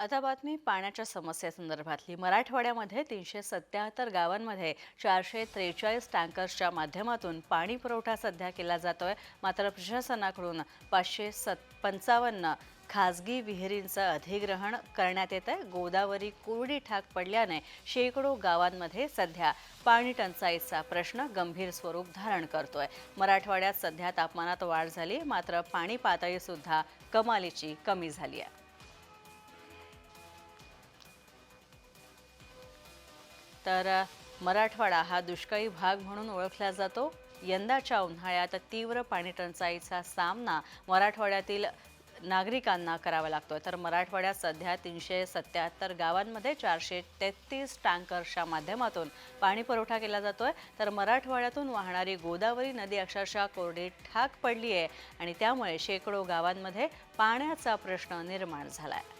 आता बातमी पाण्याच्या समस्येसंदर्भातली मराठवाड्यामध्ये तीनशे सत्याहत्तर गावांमध्ये चारशे त्रेचाळीस टँकर्सच्या माध्यमातून पाणी पुरवठा सध्या केला जातोय. मात्र प्रशासनाकडून पाचशे सत पंचावन्न खाजगी विहिरींचं अधिग्रहण करण्यात येत आहे गोदावरी कोरडी ठाक पडल्याने शेकडो गावांमध्ये सध्या पाणी टंचाईचा प्रश्न गंभीर स्वरूप धारण करतोय. मराठवाड्यात सध्या तापमानात वाढ झाली मात्र पाणी पातळीसुद्धा कमालीची कमी झाली आहे. तर मराठवाडा हा दुष्काळी भाग म्हणून ओळखला जातो. यंदाच्या उन्हाळ्यात तीव्र पाणी टंचाईचा सामना मराठवाड्यातील नागरिकांना करावा लागतो तर मराठवाड्यात सध्या तीनशे सत्याहत्तर गावांमध्ये चारशे तेहतीस टँकर्सच्या माध्यमातून पाणी पुरवठा केला आहे तर मराठवाड्यातून वाहणारी गोदावरी नदी अक्षरशः कोरडी ठाक पडली आहे आणि त्यामुळे शेकडो गावांमध्ये पाण्याचा प्रश्न निर्माण झाला आहे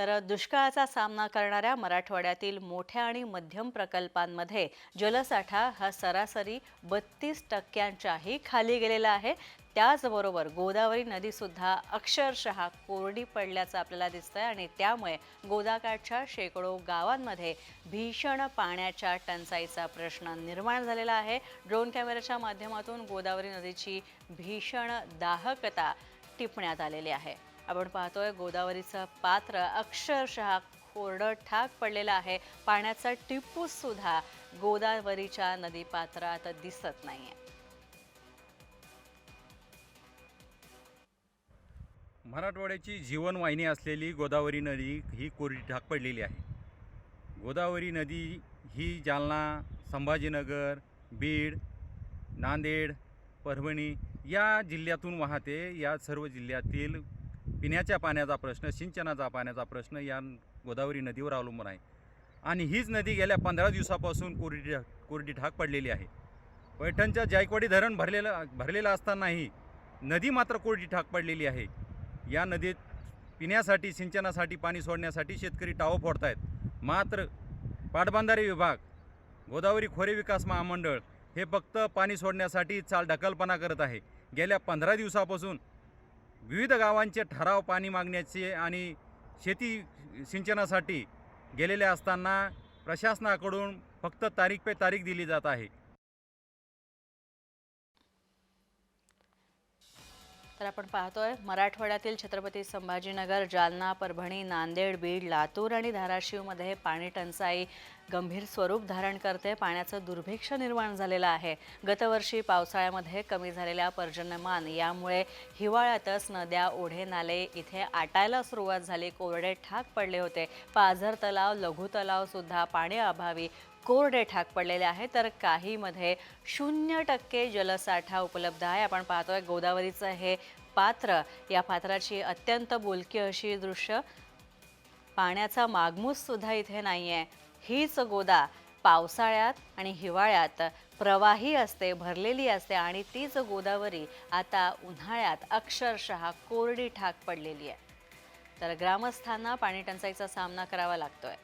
तर दुष्काळाचा सामना करणाऱ्या मराठवाड्यातील मोठ्या आणि मध्यम प्रकल्पांमध्ये जलसाठा हा सरासरी बत्तीस टक्क्यांच्याही खाली गेलेला आहे. त्याचबरोबर गोदावरी नदीसुद्धा अक्षरशः कोरडी पडल्याचं आपल्याला दिसतंय आणि त्यामुळे गोदाकाठच्या शेकडो गावांमध्ये भीषण पाण्याच्या टंचाईचा प्रश्न निर्माण झालेला आहे. ड्रोन कॅमेऱ्याच्या माध्यमातून गोदावरी नदीची भीषण दाहकता टिपण्यात आलेली आहे. आपण पाहतोय गोदावरीचं पात्र अक्षरशः कोरडं ठाक पडलेलं आहे. पाण्याचा टिपूस सुद्धा गोदावरीच्या नदीपात्रात दिसत नाहीये. मराठवाड्याची जीवनवाहिनी असलेली गोदावरी नदी ही कोरडी ढाक पडलेली आहे. गोदावरी नदी ही जालना संभाजीनगर बीड नांदेड परभणी या जिल्ह्यातून वाहते. या सर्व जिल्ह्यातील पिण्याच्या पाण्याचा प्रश्न सिंचनाचा पाण्याचा प्रश्न या गोदावरी नदीवर अवलंबून आहे. आणि हीच नदी गेल्या पंधरा दिवसापासून कोरडी कोरडी ढाक पडलेली आहे. पैठणच्या जायकवाडी धरण भरलेलं भरलेलं असतानाही नदी मात्र कोरडी ठाक पडलेली आहे. या नदीत पिण्यासाठी सिंचनासाठी पाणी सोडण्यासाठी शेतकरी टावं फोडत आहेत मात्र पाटबंधारे विभाग गोदावरी खोरे विकास महामंडळ हे फक्त पाणी सोडण्यासाठी चाल ढकलपणा करत आहे. गेल्या पंधरा दिवसापासून विविध गावांचे ठराव पाणी मागण्याचे आणि शेती सिंचनासाठी गेलेले असताना प्रशासनाकडून फक्त तारीख पे तारीख दिली जात आहे. तर आपण पाहतोय मराठवाड्यातील छत्रपती संभाजीनगर जालना परभणी नांदेड बीड लातूर आणि धाराशिवमध्ये पाणी टंचाई गंभीर स्वरूप धारण करते. पाण्याचं दुर्भिक्ष निर्माण झालेलं आहे. गतवर्षी पावसाळ्यामध्ये कमी झालेल्या पर्जन्यमान यामुळे हिवाळ्यातच नद्या ओढे नाले इथे आटायला सुरुवात झाली. कोरडे ठाक पडले होते. पाझर तलाव लघु तलावसुद्धा पाणी अभावी कोरडे ठाक पडलेले आहे तर काहीमध्ये शून्य टक्के जलसाठा उपलब्ध आहे. आपण पाहतोय गोदावरीचं हे पात्र या पात्राची अत्यंत बोलकी अशी दृश्य. पाण्याचा मागमूस सुद्धा इथे नाही आहे हीच गोदा पावसाळ्यात आणि हिवाळ्यात प्रवाही असते भरलेली असते आणि तीच गोदावरी आता उन्हाळ्यात अक्षरशः कोरडी ठाक पडलेली आहे. तर ग्रामस्थांना पाणी टंचाईचा सामना करावा लागतोय.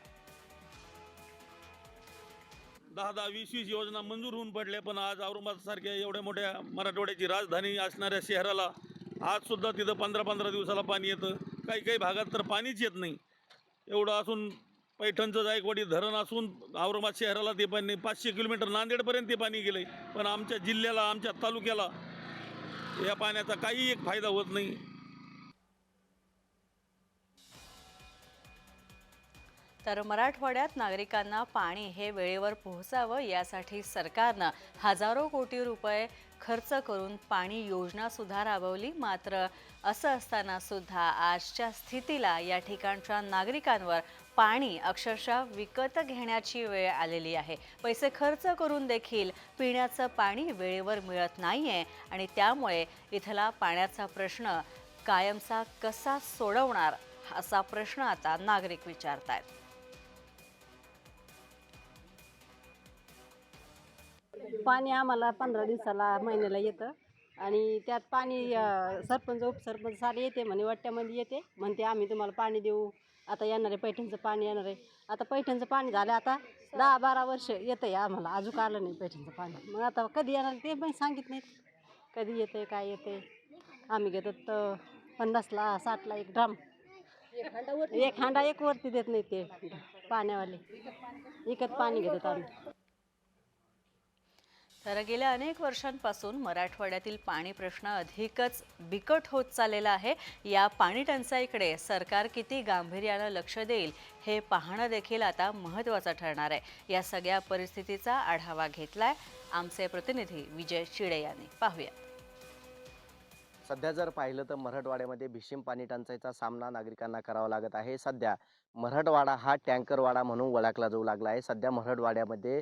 दहा दहा वीस वीस योजना मंजूर होऊन पडल्या पण आज औरंगाबादसारख्या एवढ्या मोठ्या मराठवाड्याची राजधानी असणाऱ्या शहराला आजसुद्धा तिथं पंधरा पंधरा दिवसाला पाणी येतं. काही काही भागात तर पाणीच येत नाही. एवढं असून पैठणचं जायकवाडी धरण असून औरंगाबाद शहराला ते पाणी पाचशे किलोमीटर नांदेडपर्यंत ते पाणी गेलं आहे पण आमच्या जिल्ह्याला आमच्या तालुक्याला या पाण्याचा काही एक फायदा होत नाही. तर मराठवाड्यात नागरिकांना पाणी हे वेळेवर पोहोचावं यासाठी सरकारनं हजारो कोटी रुपये खर्च करून पाणी योजना सुद्धा राबवली मात्र असं असताना सुद्धा आजच्या स्थितीला या ठिकाणच्या नागरिकांवर पाणी अक्षरशः विकत घेण्याची वेळ आलेली आहे. पैसे खर्च करून देखील पिण्याचं पाणी वेळेवर मिळत नाही आहे आणि त्यामुळे इथला पाण्याचा प्रश्न कायमचा कसा सोडवणार असा प्रश्न आता नागरिक विचारत आहेत पाणी आम्हाला पंधरा दिवसाला महिन्याला येतं. आणि त्यात पाणी सरपंच उपसरपंच सारे येते म्हणे वाट्यामध्ये येते. म्हणते आम्ही तुम्हाला पाणी देऊ. आता येणार आहे पैठणचं पाणी येणार आहे. आता पैठणचं पाणी झालं आता दहा बारा वर्ष येतं आहे आम्हाला. अजून आलं नाही पैठणचं पाणी. मग आता कधी येणार ते पण सांगित नाहीत. कधी येते काय येते आम्ही घेतो तर पन्नासला साठला एक ड्राम. एक हांडा एक वरती देत नाही ते पाण्यावाले. विकत पाणी घेतात आम्ही. तर गेल्या अनेक वर्षांपासून मराठवाड्यातील पाणी प्रश्न अधिकच बिकट होत चाललेला आहे. या पाणी टंचाईकडे सरकार किती गांभीर्यानं लक्ष देईल हे पाहणं देखील आता महत्त्वाचं ठरणार आहे. या सगळ्या परिस्थितीचा आढावा घेतलाय आमचे प्रतिनिधी विजय चिडे यांनी. पाहूया सध्या जर पाहिलं तर मराठवाड्यामध्ये भीषण पाणी टंचाईचा सामना नागरिकांना करावा लागत आहे. सध्या मराठवाडा हा टँकरवाडा म्हणून ओळखला जाऊ लागला आहे. सध्या मराठवाड्यामध्ये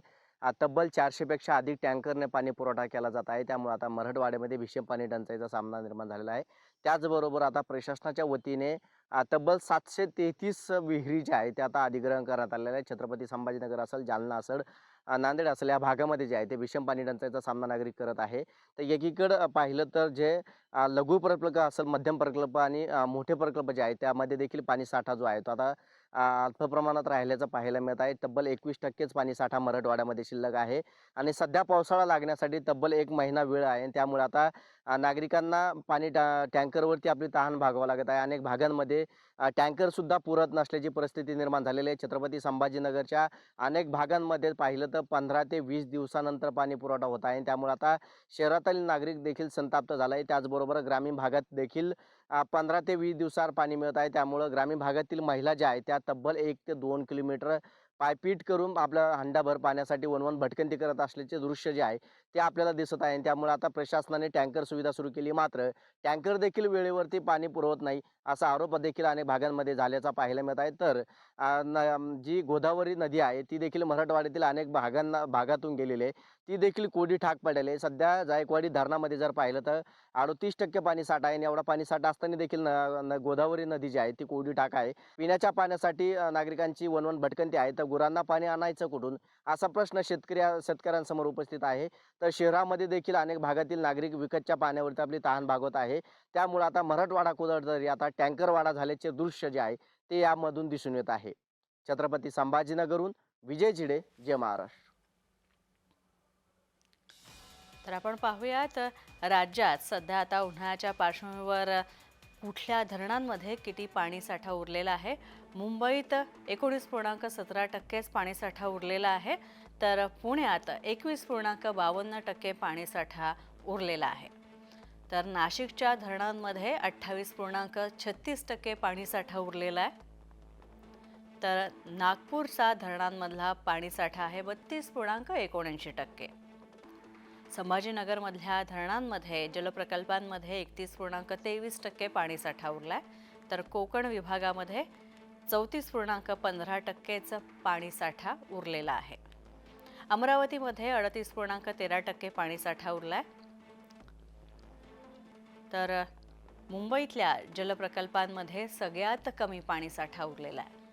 तब्बल चारशेपेक्षा अधिक टँकरने पाणी पुरवठा केला जात आहे. त्यामुळे आता मराठवाड्यामध्ये भीषण पाणी टंचाईचा सामना निर्माण झालेला आहे. त्याचबरोबर आता प्रशासनाच्या वतीने तब्बल सातशे तेहतीस विहिरी ज्या आहेत त्या आता अधिग्रहण करण्यात आलेल्या आहे छत्रपती संभाजीनगर असेल जालना असेल नांदेड असेल या भागामध्ये जे आहे ते भीषण पाणी टंचाईचा सामना नागरिक करत आहे. तर एकीकडं पाहिलं तर जे लघु प्रकल्प असेल मध्यम प्रकल्प आणि मोठे प्रकल्प जे आहेत त्यामध्ये देखील पाणी साठा जो आहे तो आता अल्प प्रमाणात राहिल्याचं पाहायला मिळत आहे. तब्बल एकवीस टक्केच पाणी साठा मराठवाड्यामध्ये शिल्लक आहे आणि सध्या पावसाळा लागण्यासाठी तब्बल एक महिना वेळ आहे त्यामुळे आता नागरिकांना पाणी टा टँकरवरती आपली तहान भागावं लागत आहे. अनेक भागांमध्ये टँकरसुद्धा पुरत नसल्याची परिस्थिती निर्माण झालेली आहे. छत्रपती संभाजीनगरच्या अनेक भागांमध्ये पाहिलं तर पंधरा ते वीस दिवसानंतर पाणी पुरवठा होत आहे त्यामुळे आता शहरातील नागरिक देखील संताप्त झाला आहे त्याचबरोबर ग्रामीण भागात देखील पंधरा ते वीस दिवसावर पाणी मिळत आहे. त्यामुळं ग्रामीण भागातील महिला ज्या आहेत त्या तब्बल एक ते दोन किलोमीटर पायपीट करून आपल्या हंडाभर पाण्यासाठी वनवन भटकंती करत असल्याचे दृश्य जे आहे ते आपल्याला दिसत आहे. आणि त्यामुळे आता प्रशासनाने टँकर सुविधा सुरू केली मात्र टँकर देखील वेळेवरती पाणी पुरवत नाही असा आरोप देखील अनेक भागांमध्ये झाल्याचा पाहायला मिळत आहे. तर न- जी गोदावरी नदी आहे ती देखील मराठवाड्यातील अनेक भागांना भागातून गेलेली आहे. ती देखील कोडी ठाक पडलेली आहे. सध्या जायकवाडी धरणामध्ये जर पाहिलं तर अडतीस टक्के पाणी साठा आहे आणि एवढा पाणी साठा असताना देखील न- गोदावरी नदी जी आहे ती कोडी ठाक आहे. पिण्याच्या पाण्यासाठी नागरिकांची वनवन भटकंती आहे. तर गुरांना पाणी आणायचं कुठून? असा प्रश्न शेतकरी शेतकऱ्यांसमोर उपस्थित आहे. तर शहरामध्ये देखील अनेक भागातील नागरिक विकतच्या पाण्यावरती आपली तहान भागवत आहे. त्यामुळे आता मराठवाडा कुदळदरी आता टँकरवाडा झाल्याचे दृश्य जे आहे ते यामधून दिसून येत आहे. छत्रपती संभाजीनगरहून विजय झिडे जय महाराष्ट्र. तर आपण पाहूयात राज्यात सध्या आता उन्हाळ्याच्या पार्श्वभूमीवर कुठल्या धरणांमध्ये किती पाणीसाठा उरलेला आहे? मुंबईत एकोणीस पूर्णांक सतरा टक्केच पाणीसाठा उरलेला आहे. तर पुण्यात एकवीस पूर्णांक बावन्न टक्के पाणीसाठा उरलेला आहे. तर नाशिकच्या धरणांमध्ये अठ्ठावीस पूर्णांक छत्तीस टक्के पाणीसाठा उरलेला आहे. तर नागपूरचा धरणांमधला पाणीसाठा आहे बत्तीस पूर्णांक एकोणऐंशी टक्के. संभाजीनगरमधल्या धरणांमध्ये जलप्रकल्पांमध्ये एकतीस पूर्णांक तेवीस टक्के पाणीसाठा आहे तर कोकण विभागामध्ये चौतीस पूर्णांक पंधरा टक्केचा पाणीसाठा उरलेला आहे. अमरावतीमध्ये अडतीस पूर्णांक तेरा टक्के पाणीसाठा आहे तर मुंबईतल्या जलप्रकल्पांमध्ये सगळ्यात कमी पाणीसाठा उरलेला आहे.